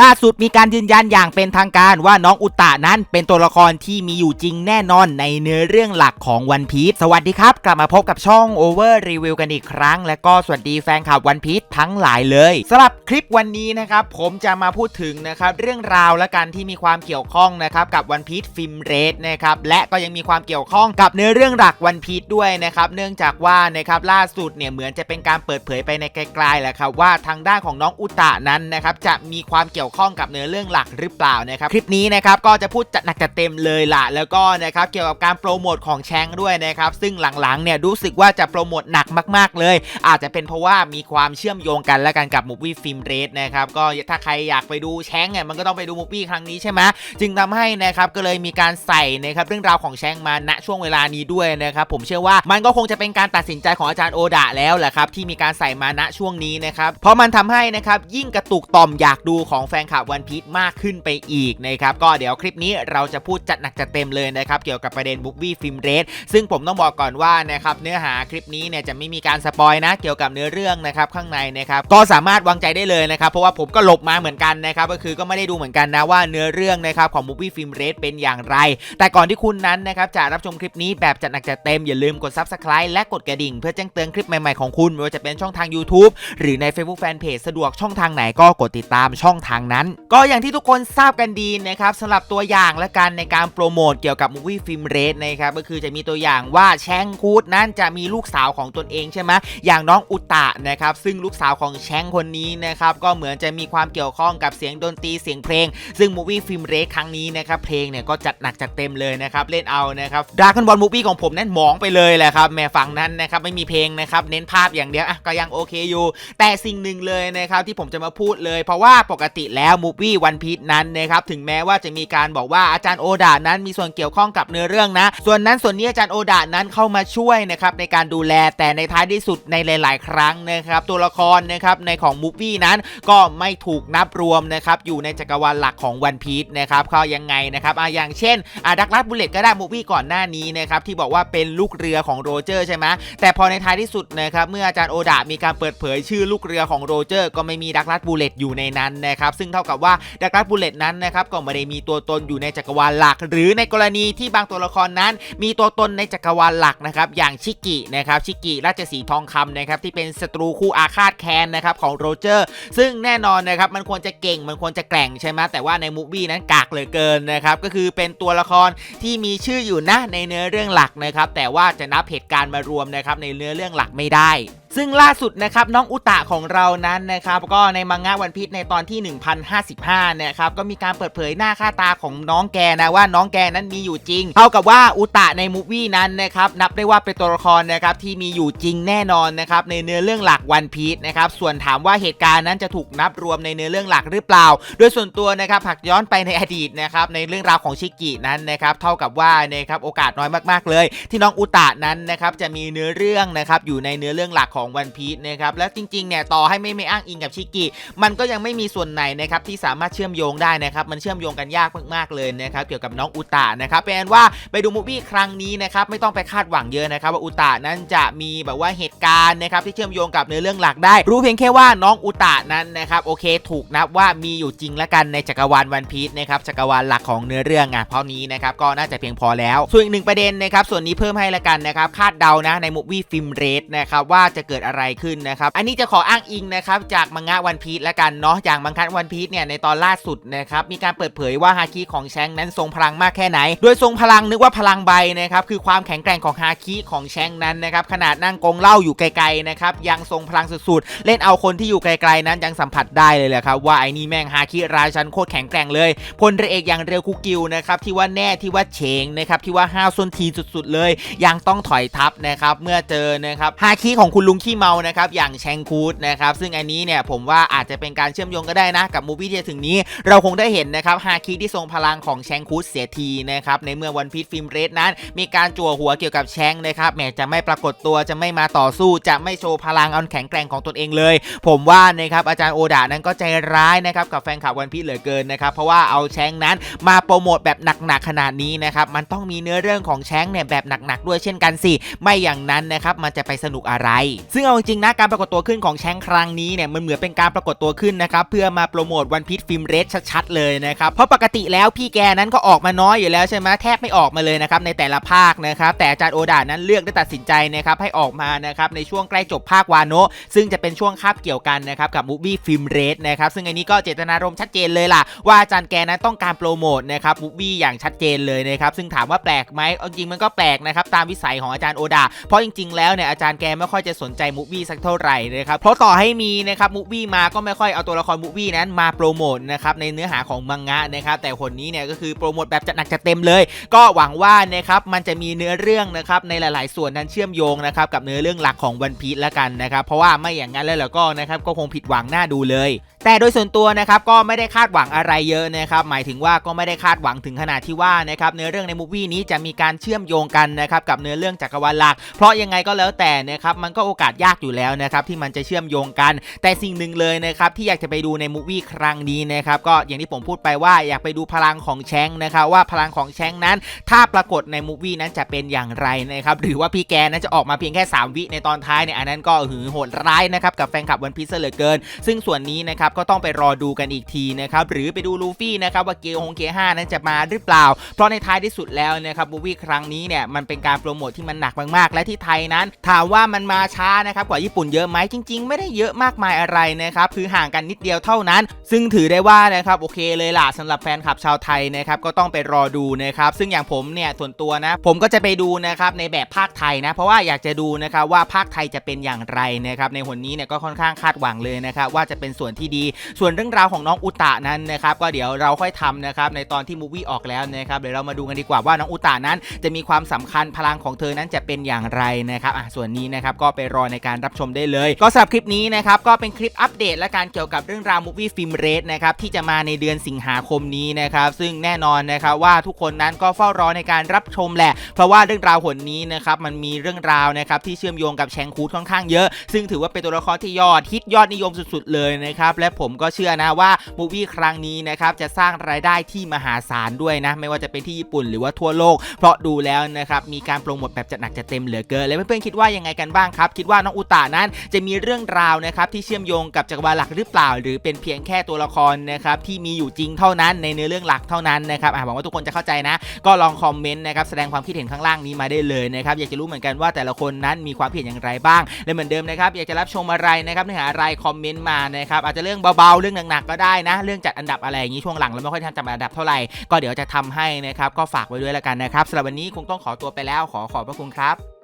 ล่าสุดมีการยืนยันอย่างเป็นทางการว่าน้องอุตะนั้นเป็นตัวละครที่มีอยู่จริงแน่นอนในเนื้อเรื่องหลักของวันพี e สวัสดีครับ กลับมาพบกับช่อง Over Review กันอีกครั้ง และก็สวัสดีแฟนคลับวันพี e ทั้งหลายเลยสำหรับคลิปวันนี้นะครับ ผมจะมาพูดถึงนะครับเรื่องราวและกันที่มีความเกี่ยวข้องนะครับกับวันพี e ฟิล์มเรดนะครับและก็ยังมีความเกี่ยวข้องกับเนื้อเรื่องหลักวันพี e ด้วยนะครับเนื่องจากว่านะครับล่าสุดเนี่ยเหมือนจะเป็นการเปิดเผยไปในไกลๆแหละครับว่าทางด้านของน้องอุตะนั้นนะครับจะมีความเกี่ยวข้องกับเนื้อเรื่องหลักหรือเปล่านะครับคลิปนี้นะครับก็จะพูดจัดหนักจัดเต็มเลยล่ะแล้วก็นะครับเกี่ยวกับการโปรโมทของแชงด้วยนะครับซึ่งหลังๆเนี่ยรู้สึกว่าจะโปรโมทหนักมากๆ เลย อาจจะเป็นเพราะว่ามีความเชื่อมโยงกันและกันกับมูฟวี่ฟิล์มเรสนะครับก็ถ้าใครอยากไปดูแชงเนี่ยมันก็ต้องไปดูมูฟวี่ครั้งนี้ใช่ไหมจึงทำให้นะครับก็เลยมีการใส่นะครับเรื่องราวของแชงมาณช่วงเวลานี้ด้วยนะครับผมเชื่อว่ามันก็คงจะเป็นการตัดสินใจของอาจารย์โอดะแล้วแหละครับที่มีการใส่มาณช่วงนี้นะครับเพราะมันทำให้นะครับยิ่งกระตุกต่อมอยากดูของแฟนคลับวันพีชมากขึ้นไปอีกนะครับก็เดี๋ยวคลิปนี้เราจะพูดจัดหนักจัดเต็มเลยนะครับเกี่ยวกับประเด็นบุ๊กบี้ฟิล์มเรสซึ่งผมต้องบอกก่อนว่านะครับเนื้อหาคลิปนี้เนี่ยจะไม่มีการสปอยนะเกี่ยวกับเนื้อเรื่องนะครับข้างในนะครับก็สามารถวางใจได้เลยนะครับเพราะว่าผมก็หลบมาเหมือนกันนะครับก็คือก็ไม่ได้ดูเหมือนกันนะว่าเนื้อเรื่องนะครับของบุ๊กบี้ฟิล์มเรสเป็นอย่างไร แต่ก่อนที่คุณนั้นนะครับจะรับชมคลิปนี้แบบจัดหนักจัดเต็มอย่าลืมกด subscribe และกดกระดิ่งเพื่อแจ้งเตือนคลิปใหม่ๆของคุณไม่ว่าจะเป็นช่องทาง YouTube หรือใน Facebook Fanpage สะดวกช่องทางไหนก็กดติดตามช่องทางนั้น ก็อย่างที่ทุกคนทราบกันดีนะครับสำหรับตัวอย่างและการในการโปรโมทเกี่ยวกับมูวี่ฟิล์มเรสนะครับก็คือจะมีตัวอย่างว่าแชงคูดนั้นจะมีลูกสาวของตนเองใช่ไหมอย่างน้องอุตะนะครับซึ่งลูกสาวของแชงคนนี้นะครับก็เหมือนจะมีความเกี่ยวข้องกับเสียงดนตรีเสียงเพลง ซึ่งมูวี่ฟิล์มเรสครั้งนี้นะครับเพลงเนี่ยก็จัดหนักจัดเต็มเลยนะครับเล่นเอานะครับดราก้อนบอลมูวี่ของผมนั้นมองไปเลยแหละครับแม่ฝั่งนั้นนะครับไม่มีเพลงนะครับเน้นภาพอย่างเดียวอะก็ยังโอเคอยู่ แต่สิ่งหนึ่งเลยนะครับที่ผมจะมาพูดเลย เพราะว่าปกติแล้วมูวี่วันพีชนั้นนะครับถึงแม้ว่าจะมีการบอกว่าอาจารย์โอดานั้นมีส่วนเกี่ยวข้องกับเนื้อเรื่องนะ ส่วนนั้นส่วนนี้อาจารย์โอดานั้นเข้ามาช่วยนะครับในการดูแลแต่ในท้ายที่สุดในหลาย ๆ ครั้งนะครับตัวละครนะครับในของมูฟี่นั้นก็ไม่ถูกนับรวมนะครับอยู่ในจักรวาลหลักของวันพีชนะครับเขายังไงนะครับอะอย่างเช่นอะดักลัสบุลเลตก็ได้มูฟี่ก่อนหน้านี้นะครับที่บอกว่าเป็นลูกเรือของโรเจอร์ใช่ไหมแต่พอในท้ายที่สุดนะครับเมื่ออาจารย์โอดามีการเปิดเผยชื่อลูกเรือของโรเจอร์ ก็ไม่มีดักลัสบุลเลตอยู่ในนั้นนะครับซึ่งเท่ากับว่าดักลัสบุลเลตนั้นนะครับก็ไม่ได้มีตัวตนอยู่ในจักรวาลหลัก หรือในกรณีที่บางตัวละครนั้น มีตัวตนในจักรวาลหลักนะครับอย่างชิกินะครับชิกิราชสีทองคำนะครับที่เป็นศัตรูคู่อาฆาตแค้นนะครับของโรเจอร์ ซึ่งแน่นอนนะครับมันควรจะเก่งมันควรจะแกร่งใช่ไหมแต่ว่าในมูฟวี่นั้นกากเหลือเกินนะครับก็คือเป็นตัวละครที่มีชื่ออยู่นะในเนื้อเรื่องหลักนะครับแต่ว่าจะนับเหตุการณ์มารวมนะครับในเนื้อเรื่องหลักไม่ได้ซึ่งล่าสุดนะครับน้องอุตะของเรานั้นนะครับก็ในมังงะวันพีชในตอนที่ 1055นะครับก็มีการเปิดเผยหน้าค่าตาของน้องแกนะว่าน้องแกนั้นมีอยู่จริงเท่ากับว่าอุตะในมูฟวี่นั้นนะครับนับได้ว่าเป็นตัวละครนะครับที่มีอยู่จริงแน่นอนนะครับในเนื้อเรื่องหลักวันพีชนะครับส่วนถามว่าเหตุการณ์นั้นจะถูกนับรวมในเนื้อเรื่องหลักหรือเปล่า โดยส่วนตัวนะครับหากย้อนไปในอดีตนะครับในเรื่องราวของชิกินั้นนะครับเท่ากับว่านะครับโอกาสน้อยมากๆเลย ที่น้องอุตะนั้นนะครับจะมีเนื้อเรื่องนะครับอยู่ในเนื้อเรื่องหลักของวันพีชนะครับและจริงๆเนี่ยต่อให้ไม่ไม่อ้างอิงกับชิกิมันก็ยังไม่มีส่วนไหนนะครับที่สามารถเชื่อมโยงได้นะครับมันเชื่อมโยงกันยากมากๆเลยนะครับเกี่ยวกับน้องอุตะนะครับเป็นว่าไปดูมูฟี่ครั้งนี้นะครับไม่ต้องไปคาดหวังเยอะนะครับว่าอุตะนั้นจะมีแบบว่าเหตุการณ์นะครับที่เชื่อมโยงกับเนื้อเรื่องหลักได้ รู้เพียงแค่ว่าน้องอุตะนั้นนะครับโอเคถูกนับว่ามีอยู่จริงละกันในจักรวาลวันพีชนะครับจักรวาลหลักของเนื้อเรื่องอะเพราะนี้นะครับก็น่าจะเพียงพอแล้ว ส่วนอีกหนึ่งประเด็นนะครับส่วนนี้เพิ่มให้ละกันนะครับคาดเดานะในมูฟี่ฟิล์มเรสนะครับว่าจะเกิดอะไรขึ้นนะครับอันนี้จะขออ้างอิงนะครับจากมังงะวันพีชละกันเนาะอย่างมังคัวันพีชเนี่ยในตอนล่าสุดนะครับมีการเปิดเผยว่าฮาคิของแชงนั้นทรงพลังมากแค่ไหน โดยทรงพลังนึกว่าพลังใบนะครับคือความแข็งแกร่งของฮาคิของแชงนั้นนะครับขนาดนั่งกงเล่าอยู่ไกลๆนะครับยังทรงพลังสุดๆเล่นเอาคนที่อยู่ไกลๆนั้นยังสัมผัสได้เลยแหละครับว่าไอ้นี่แม่งฮาคิราชันโคตรแข็งแกร่งเลยพลเรือเอกอย่างเรียวคุกิวนะครับที่ว่าแน่ที่ว่าเฉงนะครับที่ว่าห้าวส้นทีสุดๆเลย ยังต้องถอยทับนะครับเมื่อเจอนะครับฮาคิของคุณลุงขี้เมานะครับอย่างแชงคูดนะครับซึ่งอันนี้เนี่ยผมว่าอาจจะเป็นการเชื่อมโยงก็ได้นะกับมูฟี่ที่ถึงนี้ เราคงได้เห็นนะครับฮาคิที่ทรงพลังของแชงคูดเสียทีนะครับในเมื่อวันพีชฟิล์มเรสนั้น มีการจั่วหัวเกี่ยวกับแชงนะครับแหมจะไม่ปรากฏตัวจะไม่มาต่อสู้ จะไม่โชว์พลังอันแข็งแกร่งของตนเองเลย ผมว่านะครับอาจารย์โอดานั้นก็ใจร้ายนะครับกับแฟนคลับวันพีชเหลือเกินนะครับเพราะว่าเอาแชงนั้นมาโปรโมทแบบหนักๆขนาดนี้นะครับมันต้องมีเนื้อเรื่องของแชงเนี่ยแบบหนักๆด้วยเช่นกันสิไม่อย่างนั้นนะครับมันจะไปสนุกอะไรซึ่งเอาจริงๆนะการปรากฏตัวขึ้นของแชงครั้งนี้เนี่ยมันเหมือนเป็นการปรากฏตัวขึ้นนะครับเพื่อมาโปรโมทวันพี e ฟิล์มเรสชัดๆเลยนะครับเพราะปกติแล้วพี่แกนั้นก็ออกมาน้อยอยู่แล้วใช่ไหมแทบไม่ออกมาเลยนะครับในแต่ละภาคนะครับแต่อาจารย์โอดานั้นเลือกได้ตัดสินใจนะครับให้ออกมานะครับในช่วงใกล้จบภาควาโนะซึ่งจะเป็นช่วงคาบเกี่ยวกันนะครับกับมูฟวี่ฟิล์มเรสนะครับซึ่งอันนี้ก็เจตนารมณ์ชัดเจนเลยล่ะ ว่าอาจารย์แกนั้นต้องการโปรโมทนะครับมูฟวี่อย่างชัดเจนเลยนะครับซึ่งถามว่าแปลกไหมจริงมันก็แปลกนะครับตามวิสัยของอาจารย์โอดาเพราะจริง ๆ แล้วเนี่ยอาจารย์แกไม่ค่อยจะสนใจมูฟวี่สักเท่าไหร่นะครับเพราะต่อให้มีนะครับมูฟวี่มาก็ไม่ค่อยเอาตัวละครมูฟวี่นั้นมาโปรโมทนะครับในเนื้อหาของมังงะนะครับแต่คนนี้เนี่ยก็คือโปรโมทแบบจัดหนักจัดเต็มเลย ก็หวังว่านะครับมันจะมีเนื้อเรื่องนะครับในหลาย ๆ ส่วนนั้นเชื่อมโยงนะครับกับเนื้อเรื่องหลักของวันพี e ละกันนะครับเพราะว่าไม่อย่างนั้นแล้วก็นะครับก็คงผิดหวังหน้าดูเลย แต่โดยส่วนตัวนะครับก็ไม่ได้คาดหวังอะไรเยอะนะครับหมายถึงว่าก็ไม่ได้คาดหวังถึงขนาดที่ว่านะครับเนื้อเรื่องในมูฟวี่นี้จะมีการเชื่อมโยงกันนะครับกับเนื้อเรื่องจักรวาลหลัก เพราะยังไงก็แล้วแต่นะครับมันก็โอกาสยากอยู่แล้วนะครับที่มันจะเชื่อมโยงกัน แต่สิ่งหนึ่งเลยนะครับที่อยากจะไปดูในมูวี่ครั้งนี้นะครับก็อย่างที่ผมพูดไปว่าอยากไปดูพลังของแชงนะครับว่าพลังของแชงนั้น ถ้าปรากฏในมูวี่นั้นจะเป็นอย่างไรนะครับหรือว่าพี่แกนั้นจะออกมาเพียงแค่ 3 วิในตอนท้ายเนี่ยอันนั้นก็หือโหดร้ายนะครับกับแฟนคลับวันพีซเหลือเกิน ซึ่งส่วนนี้นะครับก็ต้องไปรอดูกันอีกทีนะครับหรือไปดูลูฟี่นะครับว่าเกียวฮงเกียห้านั้นจะมาหรือเปล่า เพราะในท้ายที่สุดแล้วนะครับมูวี่ครั้งนี้เนี่ยมันเป็นการโปรโมทที่มันหนักมากๆ และที่ไทยนั้น ถามว่ามันมาช้านะครับกว่าญี่ปุ่นเยอะไหมจริง ๆ ไม่ได้เยอะมากมายอะไรนะครับคือห่างกันนิดเดียวเท่านั้น ซึ่งถือได้ว่านะครับโอเคเลยล่ะสำหรับแฟนคลับชาวไทยนะครับก็ต้องไปรอดูนะครับซึ่งอย่างผมเนี่ยส่วนตัวนะ ผมก็จะไปดูนะครับในแบบภาคไทยนะ เพราะว่าอยากจะดูนะครับว่าภาคไทยจะเป็นอย่างไรนะครับในหนนี้เนี่ยก็ค่อนข้างคาดหวังเลยนะครับว่าจะเป็นส่วนที่ดี ส่วนเรื่องราวของน้องอุตะนั้นนะครับก็เดี๋ยวเราค่อยทำนะครับในตอนที่มูวี่ออกแล้วนะครับเดี๋ยวเรามาดูกันดีกว่าว่าน้องอุตะนั้น จะมีความสำคัญพลังของเธอนั้นจะเป็นอย่างไรนะครับอะส่วนนี้นะครับก็ไปรอในการรับชมได้เลย ก็สำหรับคลิปนี้นะครับก็เป็นคลิปอัปเดตและการเกี่ยวกับเรื่องราวมูฟวี่ฟิล์มเรสนะครับที่จะมาในเดือนสิงหาคมนี้นะครับซึ่งแน่นอนนะครับว่าทุกคนนั้นก็เฝ้ารอในการรับชมแหละ เพราะว่าเรื่องราวหนนี้นะครับมันมีเรื่องราวนะครับที่เชื่อมโยงกับแชงคูดค่อนข้างเยอะ ซึ่งถือว่าเป็นตัวละครที่ยอดฮิตยอดนิยมสุดๆเลยนะครับและผมก็เชื่อนะว่ามูฟวี่ครั้งนี้นะครับจะสร้างรายได้ที่มหาศาลด้วยนะไม่ว่าจะเป็นที่ญี่ปุ่นหรือว่าทั่วโลก เพราะดูแล้วนะครับมีการโปรโมทแบบจัดหนักจัดเต็มเหลือเกินแล้วเพื่อนๆคิดว่ายังไงกันบ้างครับคิดว่าน้องอุตานั้น จะมีเรื่องราวนะครับที่เชื่อมโยงกับจักรวาลหลักหรือเปล่า หรือเป็นเพียงแค่ตัวละครนะครับที่มีอยู่จริงเท่านั้นในเนื้อเรื่องหลักเท่านั้นนะครับหวังว่าทุกคนจะเข้าใจนะ ก็ลองคอมเมนต์นะครับแสดงความคิดเห็นข้างล่างนี้มาได้เลยนะครับอยากจะรู้เหมือนกันว่าแต่ละคนนั้นมีความเห็นอย่างไรบ้างและเหมือนเดิมนะครับอยากจะรับชมอะไรนะครับเนื้อหาอะไรคอมเมนต์มานะครับอาจจะเรื่องเบาๆเรื่องหนักๆก็ได้นะ เรื่องจัดอันดับอะไรอย่างนี้ช่วงหลังเราไม่ค่อยทำจัดอันดับเท่าไหร่ก็เดี๋ยวจะทำให้นะครับก็ฝากไว้ด้วยแล้วกันนะครับสำหรับวันนี้คงต้องขอตัวไปแล้วขอขอบพระคุณครับ